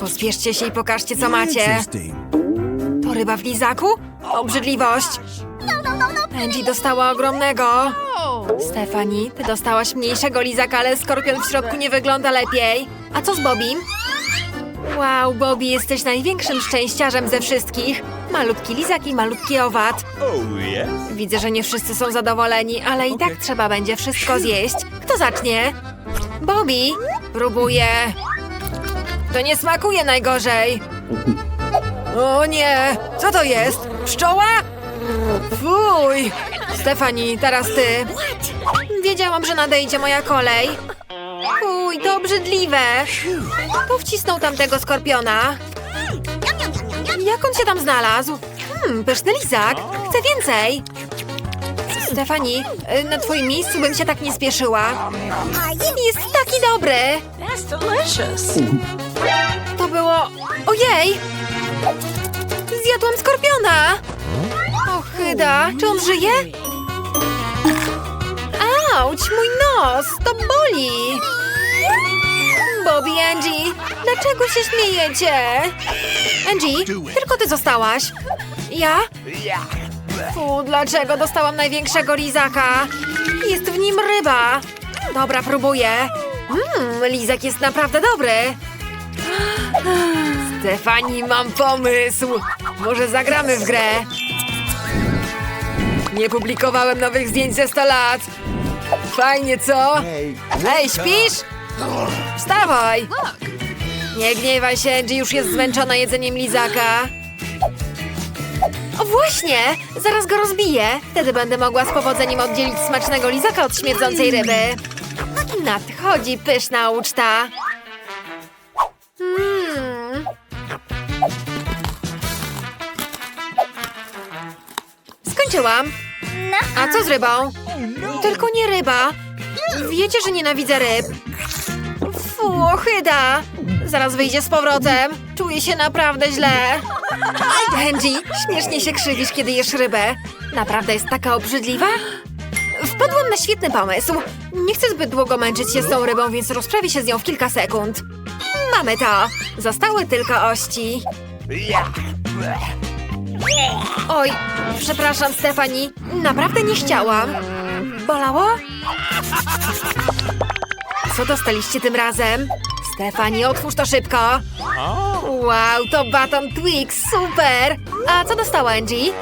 Pospieszcie się i pokażcie, co macie. To ryba w lizaku? Obrzydliwość. Angie dostała ogromnego. Stefani, ty dostałaś mniejszego lizaka, ale skorpion w środku nie wygląda lepiej. A co z Bobim? Wow, Bobby, jesteś największym szczęściarzem ze wszystkich. Malutki lizak i malutki owad. Oh. Widzę, że nie wszyscy są zadowoleni, ale i tak trzeba będzie wszystko zjeść. Kto zacznie? Bobby! Próbuję. To nie smakuje najgorzej. O nie! Co to jest? Pszczoła? Fuj! Stefani, teraz ty. Wiedziałam, że nadejdzie moja kolej. Fuj, to obrzydliwe. To wcisnął tamtego skorpiona. Jak on się tam znalazł? Hmm, pyszny lizak. Chcę więcej. Stefani, y, na twoim miejscu bym się tak nie spieszyła. Jest taki dobry. That's delicious. To było... Ojej! Zjadłam skorpiona! Ochyda, czy on żyje? Auć, mój nos! To boli! Bobby, Angie, dlaczego się śmiejecie? Angie, tylko ty zostałaś. Ja? Fu, dlaczego dostałam największego lizaka? Jest w nim ryba. Dobra, próbuję. Mmm, lizak jest naprawdę dobry. Stefani, mam pomysł! Może zagramy w grę? Nie publikowałem nowych zdjęć ze 100 lat. Fajnie, co? Ej, śpisz? Wstawaj! Nie gniewaj się, Angie już jest zmęczona jedzeniem lizaka. O właśnie! Zaraz go rozbiję. Wtedy będę mogła z powodzeniem oddzielić smacznego lizaka od śmierdzącej ryby. Nadchodzi pyszna uczta. Mmm. Skończyłam. A co z rybą? Tylko nie ryba. Wiecie, że nienawidzę ryb. Fu, ochyda. Zaraz wyjdzie z powrotem. Czuję się naprawdę źle. Angie, śmiesznie się krzywisz, kiedy jesz rybę. Naprawdę jest taka obrzydliwa? Wpadłam na świetny pomysł. Nie chcę zbyt długo męczyć się z tą rybą, więc rozprawię się z nią w kilka sekund. Mamy to. Zostały tylko ości. Oj, przepraszam, Stefani. Naprawdę nie chciałam. Bolało? Co dostaliście tym razem? Stefani, otwórz to szybko. Wow, to baton Twix, super! A co dostała Angie?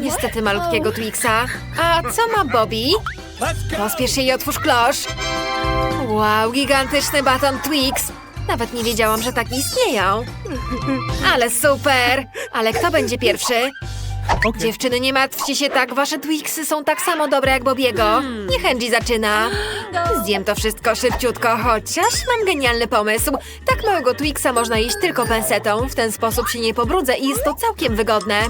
Niestety malutkiego Twixa. A co ma Bobby? Pospiesz się i otwórz klosz. Wow, gigantyczny baton Twix. Nawet nie wiedziałam, że takie istnieją. Ale super! Ale kto będzie pierwszy? Dziewczyny, nie martwcie się tak, wasze Twixy są tak samo dobre jak Bobiego. Niech Angie zaczyna. Zjem to wszystko szybciutko, chociaż mam genialny pomysł. Tak małego Twixa można jeść tylko pensetą, w ten sposób się nie pobrudzę i jest to całkiem wygodne.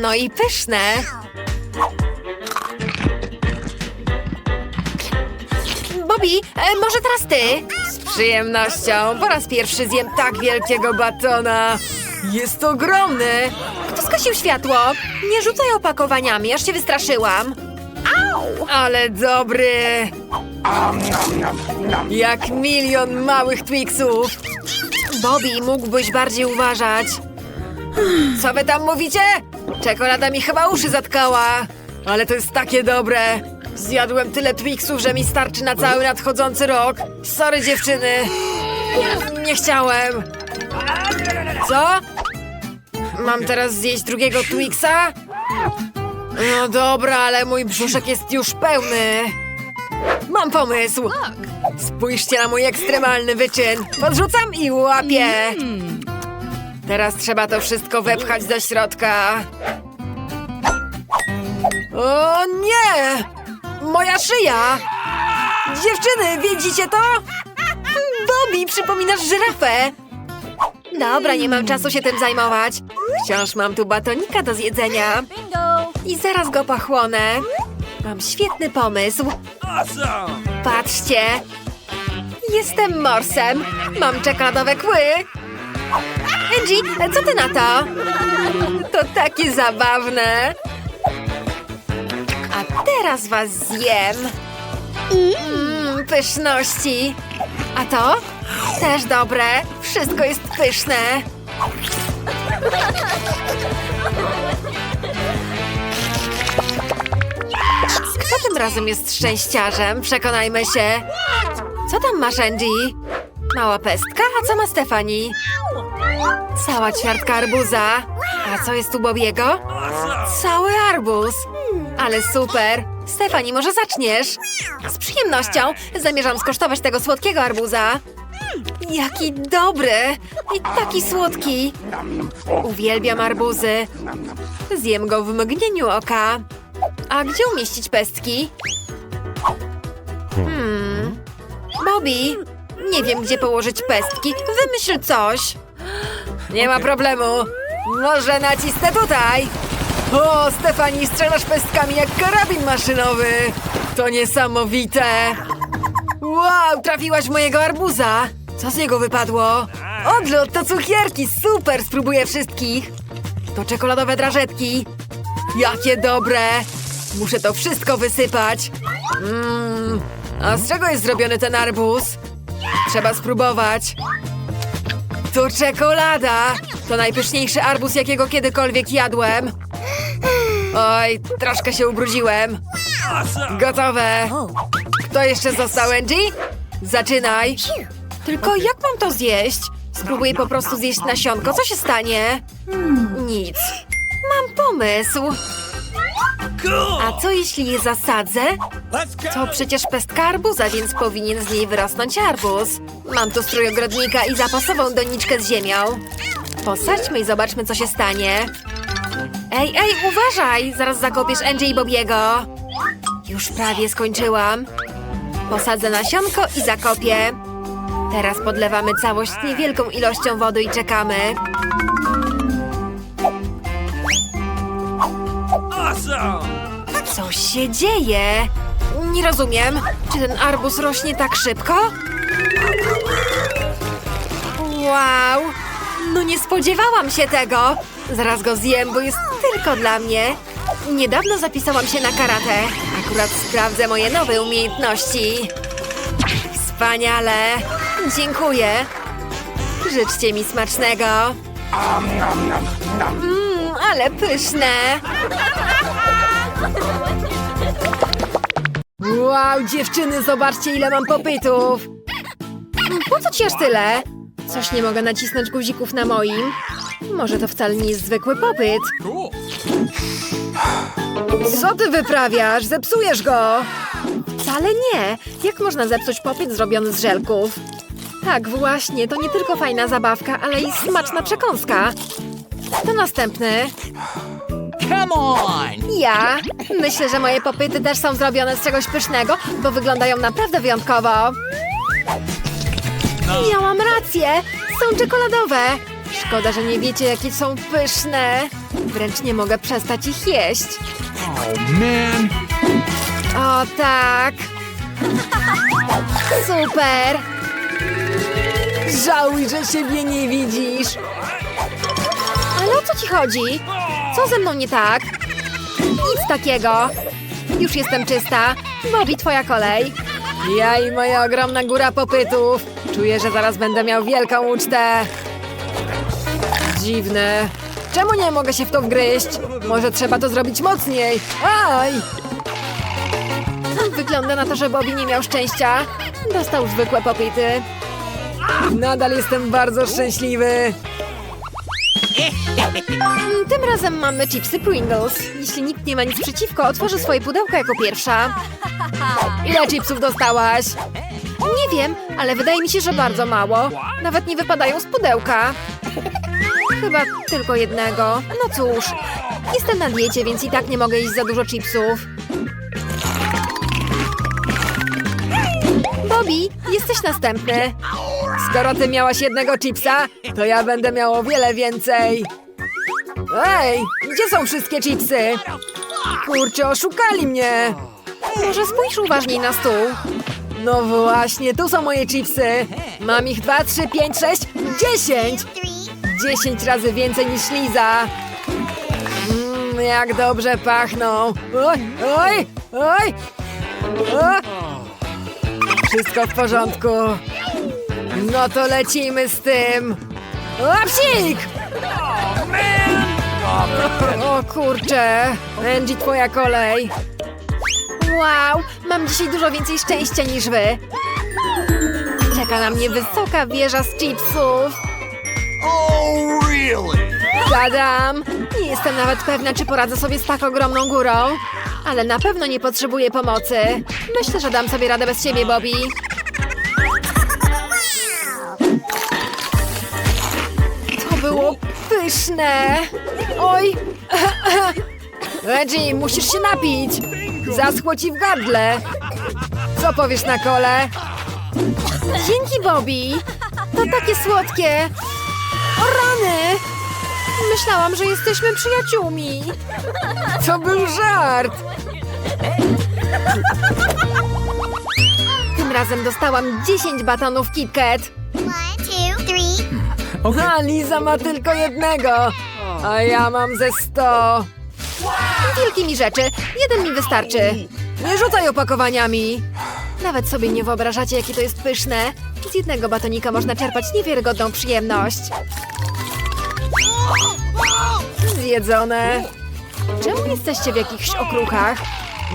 No i pyszne. Bobby, e, może teraz ty? Z przyjemnością. Po raz pierwszy zjem tak wielkiego batona. Jest ogromny. Kto skosił światło? Nie rzucaj opakowaniami, aż się wystraszyłam. Au! Ale dobry. Jak milion małych Twixów. Bobby, mógłbyś bardziej uważać. Co wy tam mówicie? Czekolada mi chyba uszy zatkała. Ale to jest takie dobre. Zjadłem tyle Twixów, że mi starczy na cały nadchodzący rok. Sorry dziewczyny. Nie chciałem. Co? Mam teraz zjeść drugiego Twixa? No dobra, ale mój brzuszek jest już pełny. Mam pomysł. Spójrzcie na mój ekstremalny wyczyn. Podrzucam i łapię. Teraz trzeba to wszystko wepchać do środka. O nie! Moja szyja! Dziewczyny, widzicie to? Bobby, przypominasz żyrafę. Dobra, nie mam czasu się tym zajmować. Wciąż mam tu batonika do zjedzenia. I zaraz go pochłonę. Mam świetny pomysł. Patrzcie! Jestem morsem. Mam czekoladowe kły. Angie, co ty na to? To takie zabawne. A teraz was zjem. Mmm, pyszności. A to? Też dobre. Wszystko jest pyszne. Kto tym razem jest szczęściarzem? Przekonajmy się. Co tam masz, Angie? Mała pestka? A co ma Stefani? Cała ćwiartka arbuza. A co jest u Bobiego? Cały arbuz. Ale super. Stefani, może zaczniesz? Z przyjemnością. Zamierzam skosztować tego słodkiego arbuza. Jaki dobry i taki słodki. Uwielbiam arbuzy. Zjem go w mgnieniu oka. A gdzie umieścić pestki? Hmm. Bobby, nie wiem gdzie położyć pestki. Wymyśl coś. Nie ma problemu. Może nacisnę tutaj. O, Stefani, strzelasz pestkami jak karabin maszynowy. To niesamowite. Wow, trafiłaś w mojego arbuza. Co z niego wypadło? Odlot to cukierki, super, spróbuję wszystkich. To czekoladowe drażetki. Jakie dobre. Muszę to wszystko wysypać. Mmm, a z czego jest zrobiony ten arbuz? Trzeba spróbować. To czekolada! To najpyszniejszy arbuz, jakiego kiedykolwiek jadłem. Oj, troszkę się ubrudziłem. Gotowe. Kto jeszcze został, Angie? Zaczynaj. Tylko jak mam to zjeść? Spróbuję po prostu zjeść nasionko. Co się stanie? Nic. Mam pomysł. A co jeśli je zasadzę? To przecież pestka arbuza, więc powinien z niej wyrosnąć arbuz. Mam tu strój ogrodnika i zapasową doniczkę z ziemią. Posadźmy i zobaczmy, co się stanie. Ej, ej, uważaj! Zaraz zakopiesz Angie i Bobiego. Już prawie skończyłam. Posadzę nasionko i zakopię. Teraz podlewamy całość niewielką ilością wody i czekamy. Co się dzieje? Nie rozumiem. Czy ten arbuz rośnie tak szybko? Wow! No nie spodziewałam się tego. Zaraz go zjem, bo jest tylko dla mnie. Niedawno zapisałam się na karate. Akurat sprawdzę moje nowe umiejętności. Wspaniale. Dziękuję. Życzcie mi smacznego. Mmm, ale pyszne. Wow, dziewczyny, zobaczcie ile mam popytów. Po co ci aż tyle? Coś nie mogę nacisnąć guzików na moim. Może to wcale nie jest zwykły popyt. Co ty wyprawiasz? Zepsujesz go! Wcale nie. Jak można zepsuć popyt zrobiony z żelków? Tak, właśnie, to nie tylko fajna zabawka, ale i smaczna przekąska. To następny. Come on! Ja myślę, że moje popyty też są zrobione z czegoś pysznego, bo wyglądają naprawdę wyjątkowo. Miałam rację! Są czekoladowe! Szkoda, że nie wiecie, jakie są pyszne. Wręcz nie mogę przestać ich jeść. Oh man! O tak! Super! Żałuj, że siebie nie widzisz. Ale o co ci chodzi? Co ze mną nie tak? Nic takiego. Już jestem czysta. Bobby, twoja kolej. Ja i moja ogromna góra popytów. Czuję, że zaraz będę miał wielką ucztę. Dziwne. Czemu nie mogę się w to wgryźć? Może trzeba to zrobić mocniej. Aj! Wygląda na to, że Bobby nie miał szczęścia. Dostał zwykłe popity. Nadal jestem bardzo szczęśliwy. Tym razem mamy chipsy Pringles. Jeśli nikt nie ma nic przeciwko, otworzę swoje pudełko jako pierwsza. Ile chipsów dostałaś? Nie wiem, ale wydaje mi się, że bardzo mało. Nawet nie wypadają z pudełka. Chyba tylko jednego. No cóż, jestem na diecie, więc i tak nie mogę jeść za dużo chipsów. Bobby, jesteś następny. Skoro ty miałaś jednego chipsa, to ja będę miał o wiele więcej. Ej, gdzie są wszystkie chipsy? Kurczę, oszukali mnie. Może spójrz uważniej na stół. No właśnie, tu są moje chipsy. Mam ich dwa, trzy, pięć, sześć, dziesięć. Dziesięć razy więcej niż Liza. Mmm, jak dobrze pachną. Oj, oj, oj. O! Wszystko w porządku. No to lecimy z tym. Łapsik! O kurczę. Angie, twoja kolej. Wow, mam dzisiaj dużo więcej szczęścia niż wy. Czeka na mnie wysoka wieża z chipsów. Oh, really? Zadam! Nie jestem nawet pewna, czy poradzę sobie z tak ogromną górą. Ale na pewno nie potrzebuję pomocy. Myślę, że dam sobie radę bez ciebie, Bobby. Pyszne! Oj! Reggie, musisz się napić! Zaschło ci w gardle! Co powiesz na kole? Dzięki, Bobby! To takie słodkie! O rany! Myślałam, że jesteśmy przyjaciółmi. To był żart. Tym razem dostałam 10 batonów KitKat. Three. A Liza ma tylko jednego. A ja mam ze 100. Wielkie mi rzeczy. Jeden mi wystarczy. Nie rzucaj opakowaniami. Nawet sobie nie wyobrażacie, jakie to jest pyszne. Z jednego batonika można czerpać niewiarygodną przyjemność. Zjedzone. Czemu jesteście w jakichś okruchach?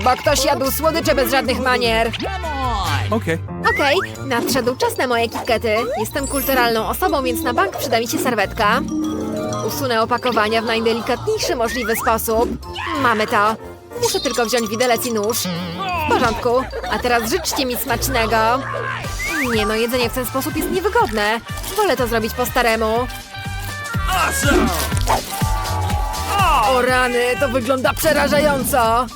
Bo ktoś jadł słodycze bez żadnych manier. On. Okay. Okej, nadszedł czas na moje kitkety. Jestem kulturalną osobą, więc na bank przyda mi się serwetka. Usunę opakowania w najdelikatniejszy możliwy sposób. Mamy to. Muszę tylko wziąć widelec i nóż. W porządku. A teraz życzcie mi smacznego. Nie no, jedzenie w ten sposób jest niewygodne. Wolę to zrobić po staremu. O rany, to wygląda przerażająco.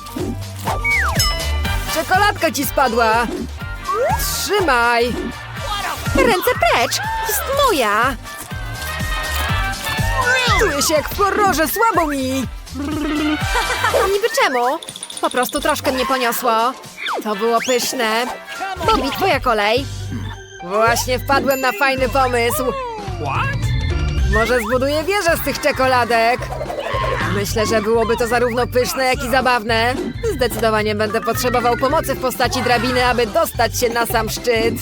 Czekoladka ci spadła. Trzymaj. Ręce precz, jest moja. Czuję się jak w horrorze, słabo mi. Niby czemu? Po prostu troszkę mnie poniosło. To było pyszne. Bobby, twoja kolej. Właśnie wpadłem na fajny pomysł. Może zbuduję wieżę z tych czekoladek. Myślę, że byłoby to zarówno pyszne, jak i zabawne. Zdecydowanie będę potrzebował pomocy w postaci drabiny, aby dostać się na sam szczyt.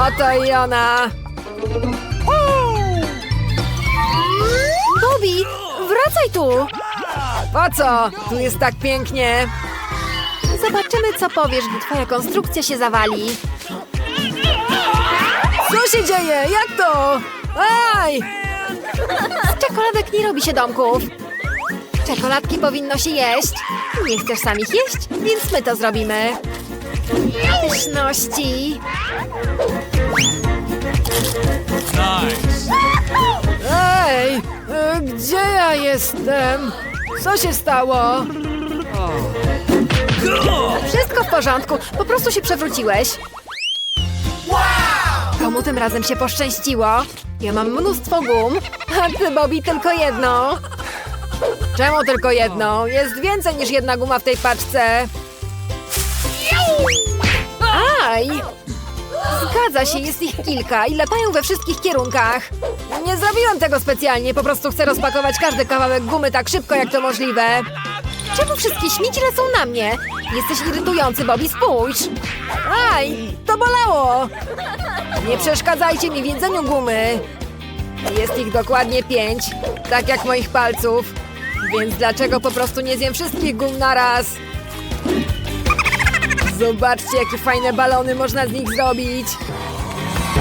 Oto i ona. Bobby, wracaj tu! Po co? Tu jest tak pięknie. Zobaczymy, co powiesz, gdy twoja konstrukcja się zawali. Co się dzieje? Jak to? Aj! Z czekoladek nie robi się domków. Czekoladki powinno się jeść. Nie chcesz sam ich jeść? Więc my to zrobimy. Pyszności. Nice. Ej! e, Gdzie ja jestem? Co się stało? Wszystko w porządku. Po prostu się przewróciłeś. Komu tym razem się poszczęściło? Ja mam mnóstwo gum, a ty, Bobby, tylko jedną. Czemu tylko jedną? Jest więcej niż jedna guma w tej paczce. Aj! Zgadza się, jest ich kilka i latają we wszystkich kierunkach. Nie zrobiłam tego specjalnie, po prostu chcę rozpakować każdy kawałek gumy tak szybko, jak to możliwe. Czemu wszystkie śmieci lecą na mnie? Jesteś irytujący, Bobby, spójrz. Aj, to bolało. Nie przeszkadzajcie mi w jedzeniu gumy. Jest ich dokładnie pięć, tak jak moich palców. Więc dlaczego po prostu nie zjem wszystkich gum na raz? Zobaczcie, jakie fajne balony można z nich zrobić.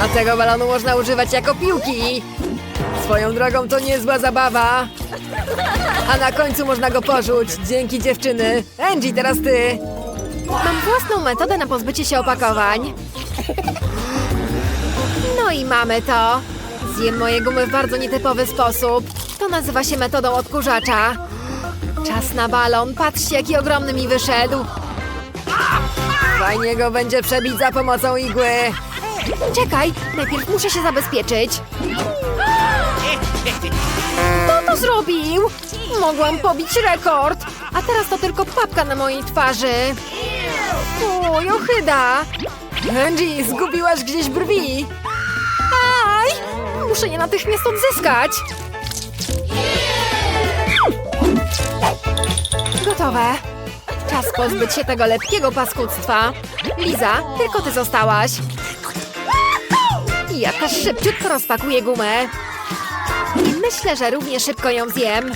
A tego balonu można używać jako piłki. Swoją drogą to niezła zabawa. A na końcu można go porzuć. Dzięki dziewczyny. Angie, teraz ty. Mam własną metodę na pozbycie się opakowań. No i mamy to. Zjem moje gumy w bardzo nietypowy sposób. To nazywa się metodą odkurzacza. Czas na balon. Patrzcie, jaki ogromny mi wyszedł. Fajnie go będzie przebić za pomocą igły. Czekaj, najpierw muszę się zabezpieczyć. Kto to zrobił? Mogłam pobić rekord. A teraz to tylko papka na mojej twarzy. Uj, ochyda. Angie, zgubiłaś gdzieś brwi. Muszę je natychmiast odzyskać. Gotowe. Czas pozbyć się tego lepkiego paskudztwa. Liza, tylko ty zostałaś. Jaka szybciutko rozpakuje gumę. I myślę, że równie szybko ją zjem.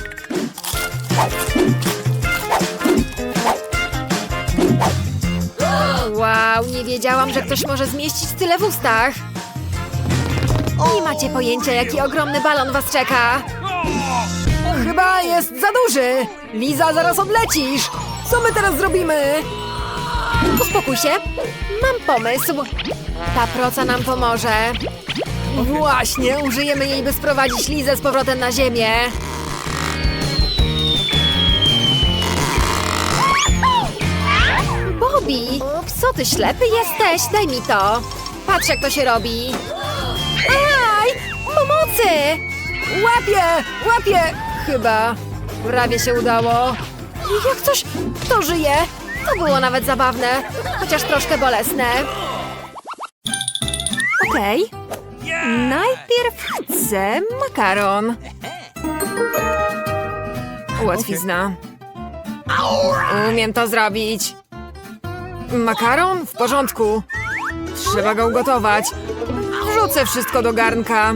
Wow, nie wiedziałam, że ktoś może zmieścić tyle w ustach. Nie macie pojęcia, jaki ogromny balon was czeka. Chyba jest za duży. Liza, zaraz odlecisz. Co my teraz zrobimy? Uspokój się. Mam pomysł. Ta proca nam pomoże. Właśnie, użyjemy jej, by sprowadzić Lizę z powrotem na ziemię. Bobby, co ty ślepy jesteś? Daj mi to. Patrz, jak to się robi. Pomocy! Łapię! Łapię! Chyba. Prawie się udało. Jak coś to żyje. To było nawet zabawne, chociaż troszkę bolesne. Okej. Najpierw chcę makaron. Łatwizna. Umiem to zrobić. Makaron? W porządku. Trzeba go ugotować. Wrzucę wszystko do garnka.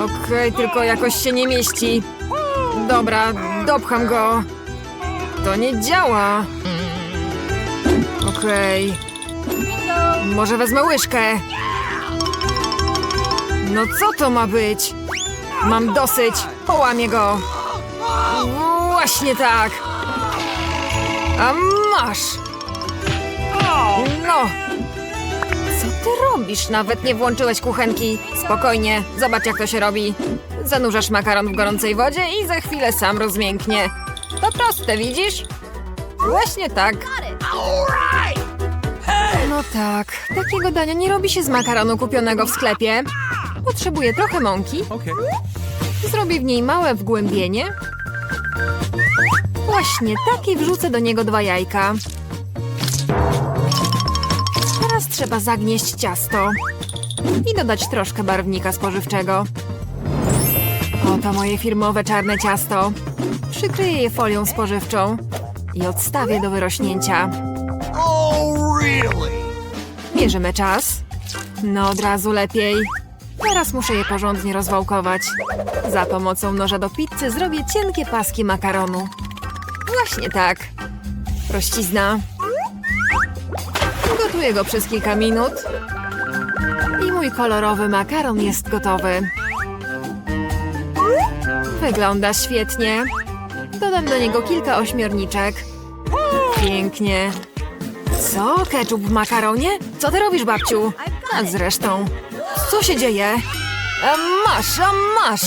Okej, tylko jakoś się nie mieści. Dobra, dopcham go. To nie działa. Okej. Może wezmę łyżkę. No co to ma być? Mam dosyć. Połamię go. Właśnie tak. A masz. No. Ty robisz? Nawet nie włączyłeś kuchenki. Spokojnie, zobacz jak to się robi. Zanurzasz makaron w gorącej wodzie i za chwilę sam rozmięknie. To proste, widzisz? Właśnie tak. No tak, takiego dania nie robi się z makaronu kupionego w sklepie. Potrzebuję trochę mąki. Zrobię w niej małe wgłębienie. Właśnie takiej wrzucę do niego dwa jajka. Teraz trzeba zagnieść ciasto i dodać troszkę barwnika spożywczego. Oto moje firmowe czarne ciasto. Przykryję je folią spożywczą i odstawię do wyrośnięcia. Oh? Mierzymy czas. No od razu lepiej. Teraz muszę je porządnie rozwałkować. Za pomocą noża do pizzy zrobię cienkie paski makaronu. Właśnie tak. Prościzna. Gotuję go przez kilka minut. I mój kolorowy makaron jest gotowy. Wygląda świetnie. Dodam do niego kilka ośmiorniczek. Pięknie. Co? Ketchup w makaronie? Co ty robisz, babciu? A zresztą, co się dzieje? A masz, a masz!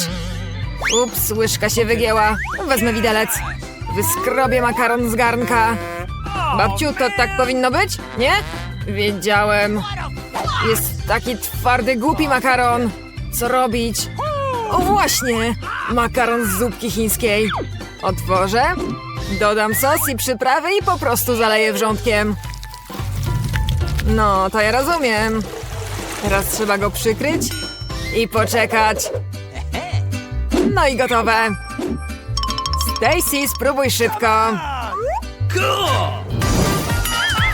Ups, łyżka się wygięła. Wezmę widelec. Wyskrobię makaron z garnka. Babciu, to tak powinno być? Nie? Wiedziałem. Jest taki twardy, głupi makaron. Co robić? O właśnie! Makaron z zupki chińskiej. Otworzę, dodam sos i przyprawy i po prostu zaleję wrzątkiem. No, to ja rozumiem. Teraz trzeba go przykryć i poczekać. No i gotowe. Stacy, spróbuj szybko.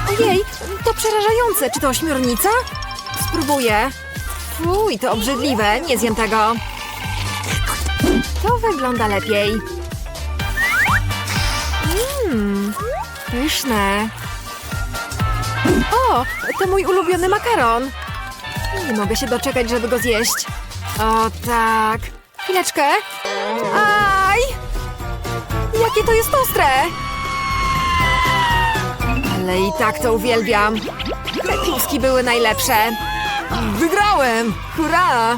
Ojej, to przerażające. Czy to ośmiornica? Spróbuję. Fuj, to obrzydliwe. Nie zjem tego. To wygląda lepiej. Mmm, pyszne. O, to mój ulubiony makaron. Nie mogę się doczekać, żeby go zjeść. O tak. Chwileczkę. Aj! Jakie to jest ostre! Ale i tak to uwielbiam. Te kluski były najlepsze. Wygrałem! Hurra!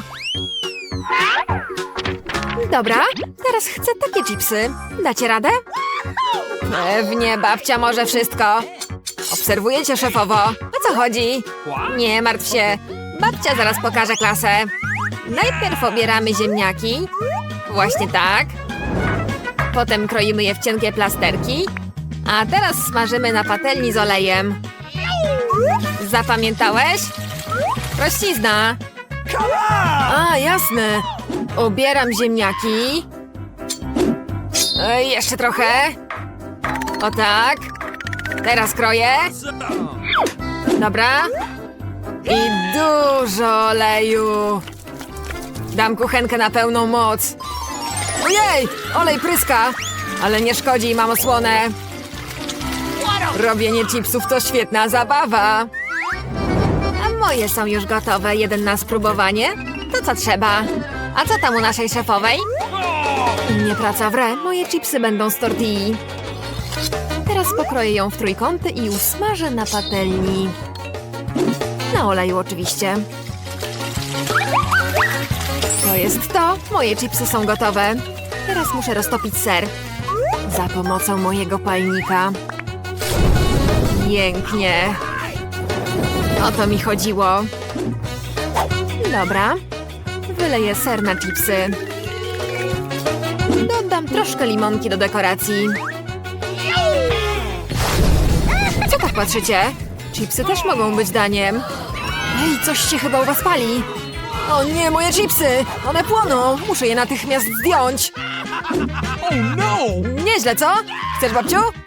Dobra, teraz chcę takie chipsy. Dacie radę? Pewnie, babcia może wszystko. Obserwuję cię, szefowo. O co chodzi? Nie martw się. Babcia zaraz pokaże klasę. Najpierw obieramy ziemniaki. Właśnie tak. Potem kroimy je w cienkie plasterki. A teraz smażymy na patelni z olejem. Zapamiętałeś? Prościzna. A, jasne. Obieram ziemniaki. E, jeszcze trochę. O tak. Teraz kroję. Dobra. I dużo oleju. Dam kuchenkę na pełną moc. Ojej, olej pryska. Ale nie szkodzi, mam osłonę. Robienie chipsów to świetna zabawa. A moje są już gotowe. Jeden na spróbowanie. To co trzeba? A co tam u naszej szefowej? Nie praca w re. Moje chipsy będą z tortilli. Teraz pokroję ją w trójkąty i usmażę na patelni. Na oleju oczywiście. To jest to. Moje chipsy są gotowe. Teraz muszę roztopić ser. Za pomocą mojego palnika. Pięknie. O to mi chodziło. Dobra. Wyleję ser na chipsy. Dodam troszkę limonki do dekoracji. Co tak patrzycie? Chipsy też mogą być daniem. Ej, coś się chyba u was pali. O nie, moje chipsy! One płoną! Muszę je natychmiast zdjąć. Oh no! Nieźle, co? Chcesz, babciu?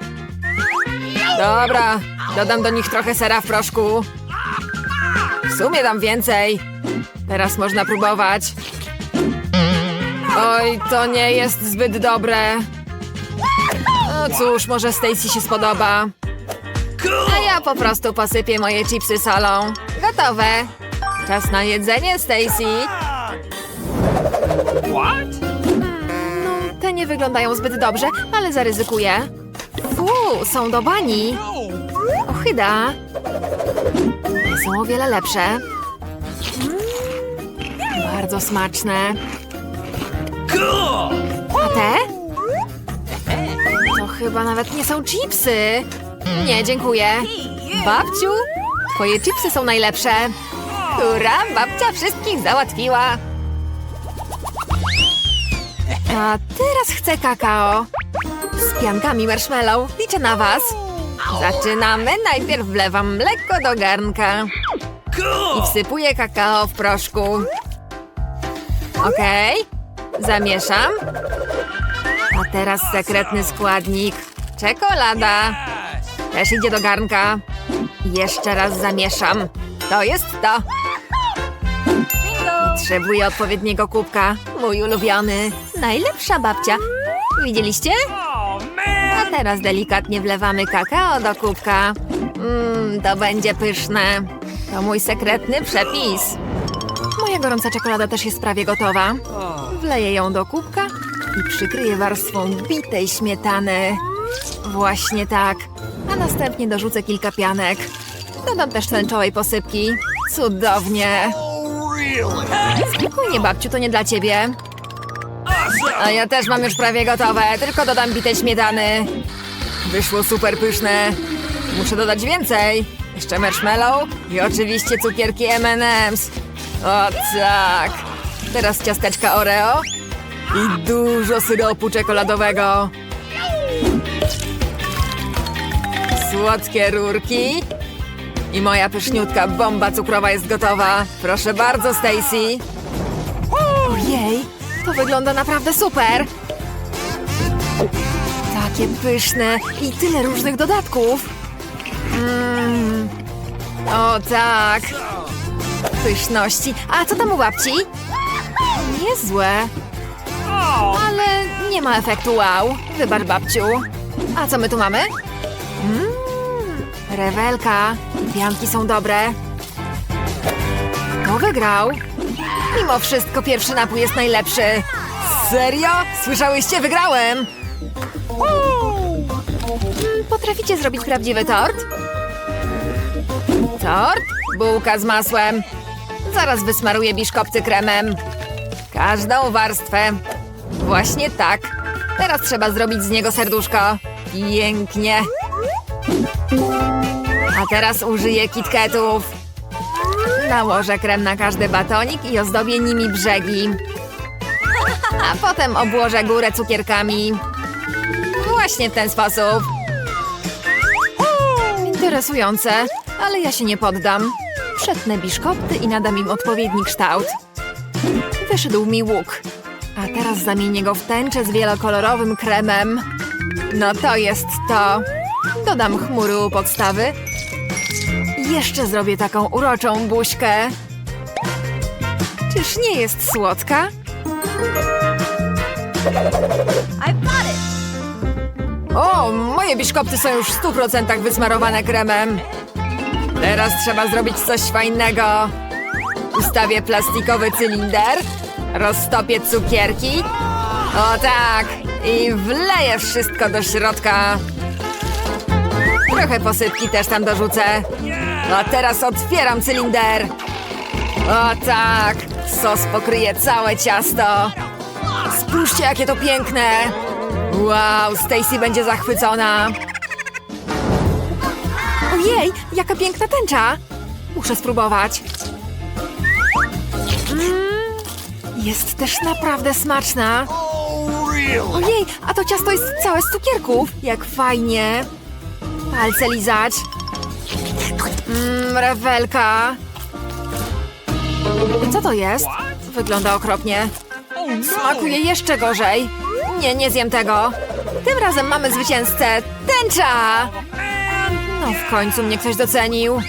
Dobra, dodam do nich trochę sera w proszku. W sumie dam więcej. Teraz można próbować. Oj, to nie jest zbyt dobre. No cóż, może Stacy się spodoba. A ja po prostu posypię moje chipsy solą. Gotowe. Czas na jedzenie, Stacy. What? No, te nie wyglądają zbyt dobrze, ale zaryzykuję. Są do bani. Ochyda. Są o wiele lepsze. Bardzo smaczne. A te? To chyba nawet nie są chipsy. Nie, dziękuję. Babciu, twoje chipsy są najlepsze. Hurra, babcia wszystkich załatwiła. A teraz chcę kakao. Piankami marshmallow. Liczę na was. Zaczynamy. Najpierw wlewam mleko do garnka i wsypuję kakao w proszku. Okej. Zamieszam. A teraz sekretny składnik. Czekolada. Też idzie do garnka. Jeszcze raz zamieszam. To jest to. Potrzebuję odpowiedniego kubka. Mój ulubiony. Najlepsza babcia. Widzieliście? Teraz delikatnie wlewamy kakao do kubka. Mmm, to będzie pyszne. To mój sekretny przepis. Moja gorąca czekolada też jest prawie gotowa. Wleję ją do kubka i przykryję warstwą bitej śmietany. Właśnie tak. A następnie dorzucę kilka pianek. Dodam też tęczowej posypki. Cudownie. Oh? Spokojnie, babciu, to nie dla ciebie. A ja też mam już prawie gotowe, tylko dodam bitej śmietany. Wyszło super pyszne. Muszę dodać więcej. Jeszcze marshmallow i oczywiście cukierki M&M's. O tak. Teraz ciasteczka Oreo i dużo syropu czekoladowego. Słodkie rurki. I moja pyszniutka bomba cukrowa jest gotowa. Proszę bardzo, Stacy. Ojej, to wygląda naprawdę super! Takie pyszne i tyle różnych dodatków. Mmm. O tak. Pyszności. A co tam u babci? Niezłe, ale nie ma efektu wow. Wybacz babciu. A co my tu mamy? Mmm. Rewelka. Pianki są dobre. Kto wygrał? Mimo wszystko pierwszy napój jest najlepszy. Serio? Słyszałyście? Wygrałem! Mm, Potraficie zrobić prawdziwy tort? Tort? Bułka z masłem. Zaraz wysmaruję biszkopty kremem. Każdą warstwę. Właśnie tak. Teraz trzeba zrobić z niego serduszko. Pięknie. A teraz użyję kitketów. Nałożę krem na każdy batonik i ozdobię nimi brzegi. A potem obłożę górę cukierkami. Właśnie w ten sposób. Interesujące, ale ja się nie poddam. Przetnę biszkopty i nadam im odpowiedni kształt. Wyszedł mi łuk. A teraz zamienię go w tęczę z wielokolorowym kremem. No to jest to. Dodam chmury u podstawy. Jeszcze zrobię taką uroczą buźkę. Czyż nie jest słodka? O, moje biszkopty są już w 100% wysmarowane kremem. Teraz trzeba zrobić coś fajnego. Ustawię plastikowy cylinder, roztopię cukierki. O tak! I wleję wszystko do środka. Trochę posypki też tam dorzucę. A teraz otwieram cylinder. O tak! Sos pokryje całe ciasto. Spójrzcie, jakie to piękne! Wow, Stacy będzie zachwycona. Ojej, jaka piękna tęcza! Muszę spróbować. Mm, jest też naprawdę smaczna. Ojej, a to ciasto jest całe z cukierków. Jak fajnie. Palce lizać. Mmm, rewelka. Co to jest? Wygląda okropnie. Smakuje jeszcze gorzej. Nie, nie zjem tego. Tym razem mamy zwycięzcę. Tęcza! No w końcu mnie ktoś docenił.